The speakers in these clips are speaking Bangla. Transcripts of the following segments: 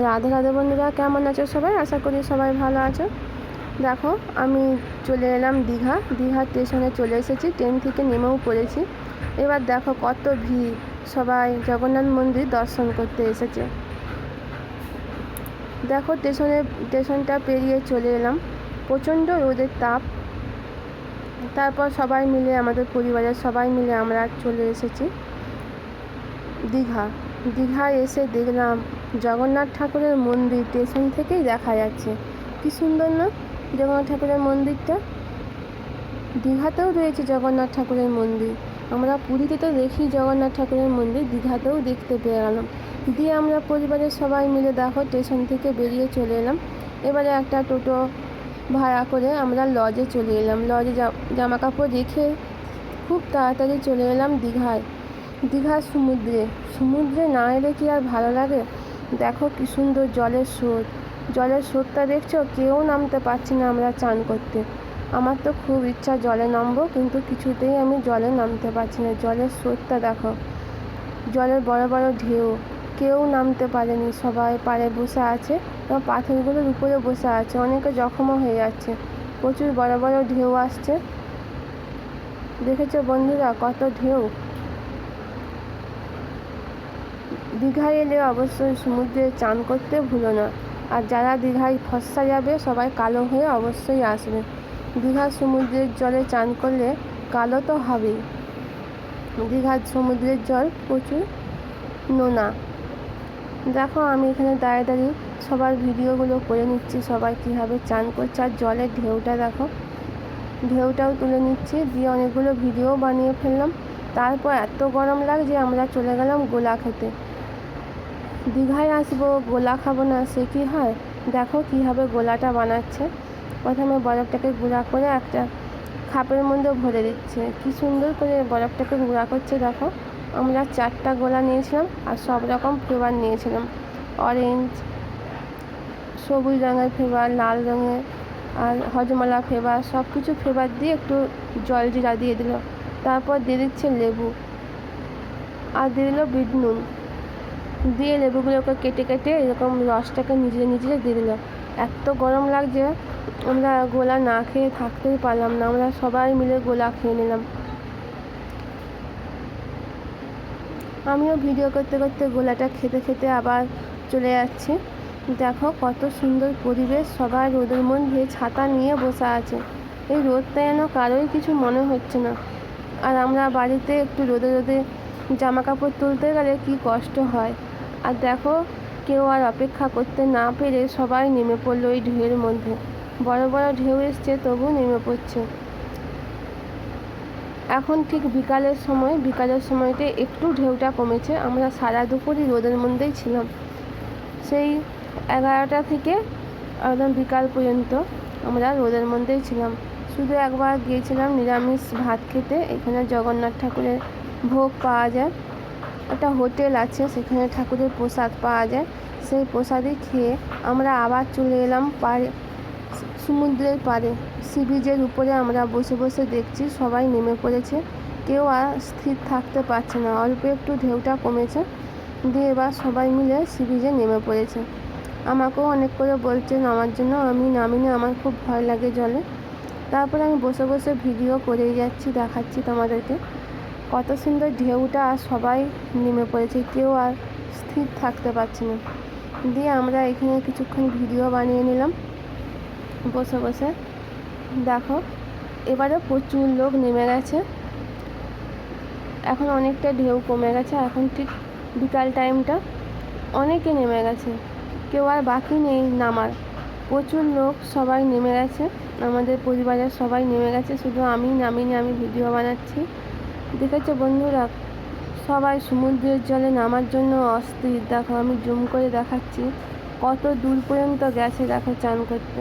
রাধে রাধে বন্ধুরা, কেমন আছো সবাই? আশা করি সবাই ভালো আছো। দেখো, আমি চলে এলাম দীঘা। দীঘা স্টেশনে চলে এসেছি, ট্রেন থেকে নেমেও পড়েছি। এবার দেখো কত ভিড়। সবাই জগন্নাথ মন্দির দর্শন করতে এসেছে। দেখো, স্টেশনে, স্টেশনটা পেরিয়ে চলে এলাম। প্রচণ্ড রোদের তাপ। তারপর সবাই মিলে, আমাদের পরিবারের সবাই মিলে আমরা চলে এসেছি দীঘা। দীঘায় এসে দেখলাম জগন্নাথ ঠাকুরের মন্দির স্টেশন থেকেই দেখা যাচ্ছে। কি সুন্দর না? জগন্নাথ ঠাকুরের মন্দিরটা? দীঘাতেও রয়েছে জগন্নাথ ঠাকুরের মন্দির। আমরা পুরীতে তো দেখি জগন্নাথ ঠাকুরের মন্দির, দীঘাতেও দেখতে পেয়ে গেলাম। দিয়ে আমরা পরিবারের সবাই মিলে দেখো, স্টেশন থেকে বেরিয়ে চলে এলাম। এবারে একটা টোটো ভাড়া করে আমরা লজে চলে এলাম। লজে জামা কাপড় রেখে খুব তাড়াতাড়ি চলে এলাম দীঘায়। দীঘার সমুদ্রে। সমুদ্রে না এলে কি আর ভালো লাগে? দেখো কি সুন্দর জলের স্রোত। জলের স্রোতটা দেখছ? কেউ নামতে পারছি না আমরা চান করতে। আমার তো খুব ইচ্ছা জলে নামবো, কিন্তু কিছুতেই আমি জলে নামতে পারছি না। জলের স্রোতটা দেখো। জলের বড় বড় ঢেউ। কেউ নামতে পারেনি। সবাই পাড়ে বসে আছে এবং পাথরগুলোর উপরে বসে আছে। অনেকে জখমও হয়ে যাচ্ছে। প্রচুর বড় বড় ঢেউ আসছে। দেখেছ বন্ধুরা কত ঢেউ? দীঘায় এলে অবশ্যই সমুদ্রে চান করতে ভুলো না। আর যারা দীঘায় ফর্সা যাবে, সবাই কালো হয়ে অবশ্যই আসবে। দীঘার সমুদ্রের জলে চান করলে কালো তো হবেই। দীঘার সমুদ্রের জল প্রচুর নোনা। দেখো, আমি এখানে দাঁড়িয়ে দাঁড়িয়ে সবার ভিডিওগুলো করে নিচ্ছি, সবাই কীভাবে চান করছে। আর জলের ঢেউটা দেখো, ঢেউটাও তুলে নিচ্ছি। দিয়ে অনেকগুলো ভিডিও বানিয়ে ফেললাম। তারপর এত গরম লাগছে আমরা চলে গেলাম গোলা খেতে। দীঘায় আসব, গোলা খাব না, সে কী হয়? দেখো কীভাবে গোলাটা বানাচ্ছে। প্রথমে বরফটাকে গুঁড়া করে একটা খাপের মধ্যে ভরে দিচ্ছে। কি সুন্দর করে বরফটাকে গুঁড়া করছে, দেখো। আমরা চারটা গোলা নিয়েছিলাম আর সব রকম ফ্লেভার নিয়েছিলাম। অরেঞ্জ, সবুজ রঙের ফ্লেভার, লাল রঙের, আর হজমলা ফ্লেভার সব কিছু ফ্লেভার দিয়ে একটু জল জিরা দিয়ে দিল। তারপর দিয়ে দিচ্ছে লেবু। আর দিয়ে দিল বিট নুন। দিয়ে লেবুগুলোকে কেটে কেটে এরকম রসটাকে নিজে নিজে দিয়ে দিল এত গরম লাগছে, আমরা গোলা না খেয়ে থাকতেই পারলাম না, আমরা সবাই মিলে গোলা খেয়ে নিলাম। আমিও ভিডিও করতে করতে গোলাটা খেতে খেতে আবার চলে যাচ্ছি। দেখো কত সুন্দর পরিবেশ, সবাই রোদের মধ্যে ছাতা নিয়ে বসে আছে। এই রোদটা যেন কারোই কিছু মনে হচ্ছে না। আর আমরা বাড়িতে একটু রোদে রোদে জামা কাপড় তুলতে গেলে কি কষ্ট হয়। আর দেখো, কেউ আর অপেক্ষা করতে না পেরে সবাই নেমে পড়ল ওই ঢেউয়ের মধ্যে। বড় বড় ঢেউ এসছে, তবু নেমে পড়ছে। এখন ঠিক বিকালের সময়, বিকালের সময়তে একটু ঢেউটা কমেছে। আমরা সারা দুপুরই রোদের মধ্যেই ছিলাম। সেই এগারোটা থেকে একদম বিকাল পর্যন্ত আমরা রোদের মধ্যেই ছিলাম। শুধু একবার গিয়েছিলাম নিরামিষ ভাত খেতে। এখানে জগন্নাথ ঠাকুরের ভোগ পাওয়া যায়। একটা হোটেল আছে, সেখানে ঠাকুরের প্রসাদ পাওয়া যায়। সেই প্রসাদই খেয়ে আমরা আবার চলে এলাম পাড়ে সমুদ্রের পাড়ে। সি বিচের উপরে আমরা বসে বসে দেখছি সবাই নেমে পড়েছে। কেউ আর স্থির থাকতে পারছে না, অল্প একটু ঢেউটা কমেছে। দিয়ে এবার সবাই মিলে সি বিচে নেমে পড়েছে। আমাকেও অনেক করে বলছে নামার জন্য, আমি নামিনি, আমার খুব ভয় লাগে জলে। তারপরে আমি বসে বসে ভিডিও করেই যাচ্ছি, দেখাচ্ছি তোমাদেরকে। কত সুন্দর ঢেউটা সবাই নেমে পড়েছে, কেউ আর স্থির থাকতে পারছে না। দিয়ে আমরা এখানে কিছুক্ষণ ভিডিও বানিয়ে নিলাম, বসে বসে। দেখো, এবারে প্রচুর লোক নেমে গেছে। এখন অনেকটা ঢেউ কমে গেছে, এখন ঠিক বিকাল টাইমটা। অনেকে নেমে গেছে, কেউ আর বাকি নেই নামার। প্রচুর লোক সবাই নেমে গেছে, আমাদের পরিবারের সবাই নেমে গেছে, শুধু আমি নামিনি, আমি ভিডিও বানাচ্ছি। দেখেছ বন্ধুরা? সবাই সমুদ্রের জলে নামার জন্য অস্থির। দেখো, আমি জুম করে দেখাচ্ছি। কত দূর পর্যন্ত গেছে দেখো চান করতে।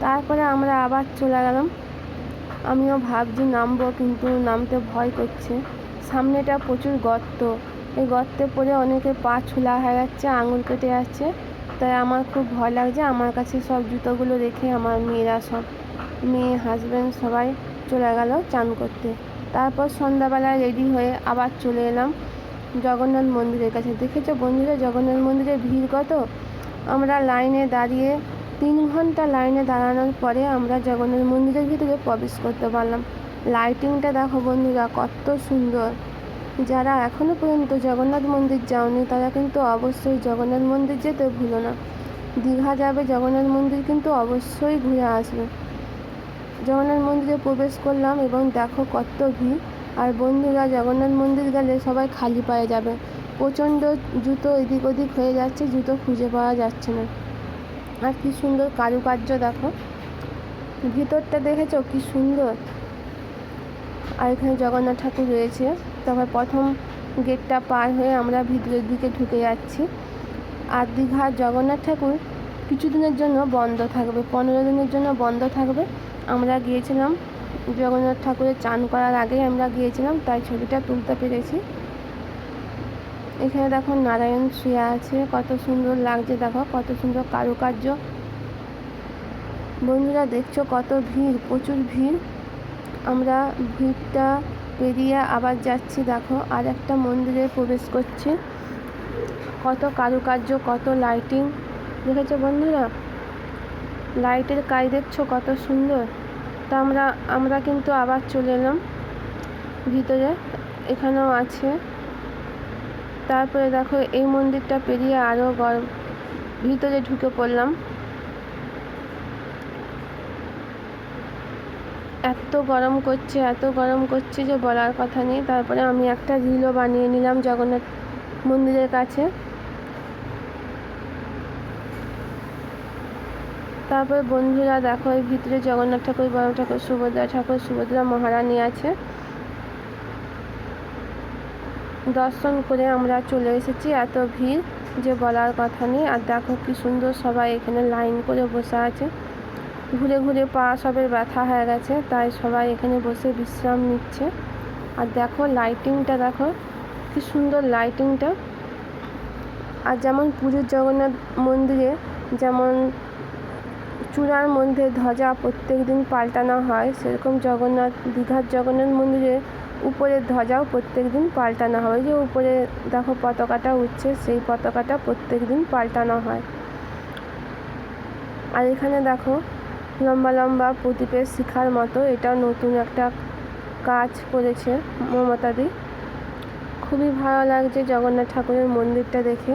তারপরে আমরা আবার চলে গেলাম। আমিও ভাবছি নামবো, কিন্তু নামতে ভয় করছে। সামনেটা প্রচুর গর্ত। এই গর্তে পড়ে অনেকে পা ছুলা হয়ে যাচ্ছে, আঙুল কেটে যাচ্ছে। তাই আমার খুব ভয় লাগছে। আমার কাছে সব জুতোগুলো রেখে আমার মেয়েরা সব, মেয়ে হাজব্যান্ড সবাই চলে গেল চান করতে। তারপর সন্ধ্যাবেলায় রেডি হয়ে আবার চলে এলাম জগন্নাথ মন্দিরের কাছে। দেখেছ বন্ধুরা, জগন্নাথ মন্দিরে ভিড় কত? আমরা লাইনে দাঁড়িয়ে তিন ঘণ্টা লাইনে দাঁড়ানোর পরে আমরা জগন্নাথ মন্দিরের ভিতরে প্রবেশ করতে পারলাম। লাইটিংটা দেখো বন্ধুরা, কত সুন্দর। যারা এখনও পর্যন্ত জগন্নাথ মন্দির যাওনি, তারা কিন্তু অবশ্যই জগন্নাথ মন্দির যেতে ভুলো না। দীঘা যাবে জগন্নাথ মন্দির কিন্তু অবশ্যই ঘুরে আসবে। জগন্নাথ মন্দিরে প্রবেশ করলাম এবং দেখো কত ভিড়। আর বন্ধুরা, জগন্নাথ মন্দির গেলে সবাই খালি পায়ে যাবে। প্রচণ্ড জুতো এদিক ওদিক হয়ে যাচ্ছে, জুতো খুঁজে পাওয়া যাচ্ছে না। আর কি সুন্দর কারুকার্য দেখো। ভিতরটা দেখেছ? কি সুন্দর। আর এখানে জগন্নাথ ঠাকুর রয়েছে। তারপর প্রথম গেটটা পার হয়ে আমরা ভিতরের দিকে ঢুকে যাচ্ছি। আর দীঘার জগন্নাথ ঠাকুর কিছুদিনের জন্য বন্ধ থাকবে, পনেরো দিনের জন্য বন্ধ থাকবে। আমরা গিয়েছিলাম জগন্নাথ ঠাকুরের চান করার আগেই আমরা গিয়েছিলাম, তাই ছবিটা তুলতে পেরেছি। এখানে দেখো নারায়ণ শুয়ে আছে, কত সুন্দর লাগছে দেখো, কত সুন্দর কারুকার্য। বন্ধুরা দেখছ কত ভিড়, প্রচুর ভিড়। আমরা ভিড়টা পেরিয়ে আবার যাচ্ছি দেখো, আর একটা মন্দিরে প্রবেশ করছি। কত কারুকার্য, কত লাইটিং দেখেছ বন্ধুরা? লাইটের কাজ দেখছ কত সুন্দর। তা আমরা আমরা কিন্তু আবার চলে এলাম ভিতরে, এখানেও আছে। তারপরে দেখো এই মন্দিরটা পেরিয়ে আরও গরম ভিতরে ঢুকে পড়লাম। এত গরম করছে, এত গরম করছে যে বলার কথা নেই। তারপরে আমি একটা রিলও বানিয়ে নিলাম জগন্নাথ মন্দিরের কাছে। তারপরে বন্ধুরা দেখো, এই ভিতরে জগন্নাথ ঠাকুর, বড় ঠাকুর, সুভদ্রা ঠাকুর, সুভদ্রা মহারানী আছে। দর্শন করে আমরা চলে এসেছি এত ভিড় যে বলার কথা নেই। আর দেখো কি সুন্দর সবাই এখানে লাইন করে বসে আছে। ঘুরে ঘুরে পা সবের ব্যথা হয়ে গেছে, তাই সবাই এখানে বসে বিশ্রাম নিচ্ছে। আর দেখো লাইটিংটা দেখো, কি সুন্দর লাইটিংটা আর যেমন পুরীর জগন্নাথ মন্দিরে যেমন চূড়ার মধ্যে ধ্বজা প্রত্যেক দিন পাল্টানো হয়। সেরকম জগন্নাথ, দীঘার জগন্নাথ মন্দিরে উপরের ধ্বজাও প্রত্যেক দিন পাল্টানো হয়। যে উপরে দেখো পতাকাটা উঠছে, সেই পতাকাটা প্রত্যেক দিন পাল্টানো হয়। আর এখানে দেখো লম্বা লম্বা প্রদীপের শিখার মতো। এটা নতুন একটা কাজ করেছে মমতাদি খুবই ভালো লাগছে জগন্নাথ ঠাকুরের মন্দিরটা দেখে।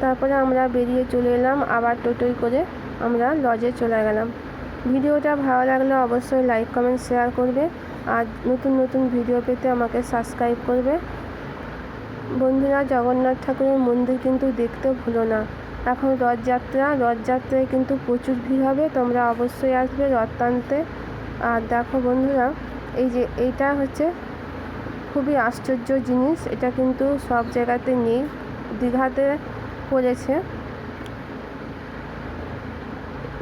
তারপরে আমরা বেরিয়ে চলে এলাম আবার টোটোই করে আমরা লজে চলে গেলাম। ভিডিওটা ভালো লাগলে অবশ্যই লাইক কমেন্ট শেয়ার করবে। আর নতুন নতুন ভিডিও পেতে আমাকে সাবস্ক্রাইব করবে। বন্ধুরা, জগন্নাথ ঠাকুরের মন্দির কিন্তু দেখতে ভুলো না। এখন রথযাত্রা, রথযাত্রায় কিন্তু প্রচুর ভিড় হবে। তোমরা অবশ্যই আসবে রথ টানতে। আর দেখো বন্ধুরা, এই যে এইটা হচ্ছে খুবই আশ্চর্য জিনিস। এটা কিন্তু সব জায়গাতে নেই। দীঘাতে করেছে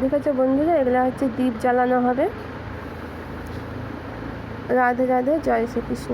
দেখেছ বন্ধুরা? এগুলো হচ্ছে দ্বীপ জ্বালানো হবে। রাধে রাধে জয় শ্রীকৃষ্ণ।